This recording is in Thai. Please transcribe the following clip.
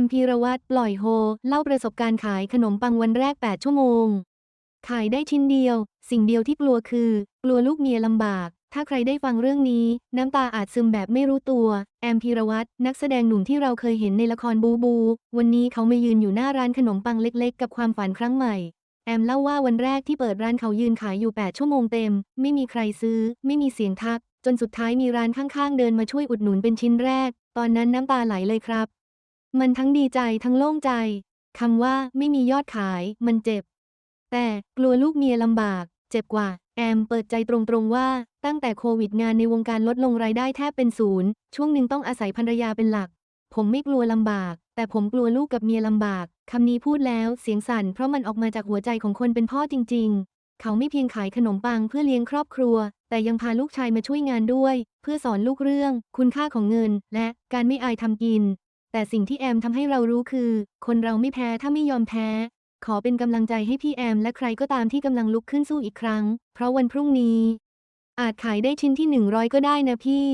มพีรวัตรปล่อยโฮ เล่าประสบการณ์ขายขนมปังวันแรก 8 ชั่วโมง ขายได้ชิ้นเดียว สิ่งเดียวที่กลัวคือ กลัวลูกเมียลำบาก ถ้าใครได้ฟังเรื่องนี้ น้ำตาอาจซึมแบบไม่รู้ตัว แอมพีรวัตรนักแสดงหนุ่มที่เราเคยเห็นในละครบูบู วันนี้เขามายืนอยู่หน้าร้านขนมปังเล็กๆ กับความฝันครั้งใหม่แอมเล่าว่าวันแรกที่เปิดร้านเขายืนขายอยู่ 8 ชั่วโมงเต็ม ไม่มีใครซื้อ ไม่มีเสียงทัก จนสุดท้ายมีร้านข้างๆ เดินมาช่วยอุดหนุนเป็นชิ้นแรก ตอนนั้นน้ำตาไหลเลยครับ มันทั้งดีใจทั้งโล่งใจ คำว่าไม่มียอดขายมันเจ็บ แต่กลัวลูกเมียลำบาก เจ็บกว่า แอมเปิดใจตรงๆว่า ตั้งแต่โควิดงานในวงการลดลงรายได้แทบเป็นศูนย์ ช่วงหนึ่งต้องอาศัยภรรยาเป็นหลัก ผมไม่กลัวลำบาก แต่ผมกลัวลูกกับเมียลำบาก คำนี้พูดแล้วเสียงสั่นเพราะมันออกมาจากหัวใจของคนเป็นพ่อจริง ๆ เขาไม่เพียงขายขนมปังเพื่อเลี้ยงครอบครัว แต่ยังพาลูกชายมาช่วยงานด้วย เพื่อสอนลูกเรื่อง คุณค่าของเงิน และการไม่อายทำกิน แต่สิ่งที่แอมทำให้เรารู้คือ คนเราไม่แพ้ถ้าไม่ยอมแพ้ ขอเป็นกำลังใจให้พี่แอมและใครก็ตามที่กำลังลุกขึ้นสู้อีกครั้ง เพราะวันพรุ่งนี้ อาจขายได้ชิ้นที่ 100 ก็ได้นะพี่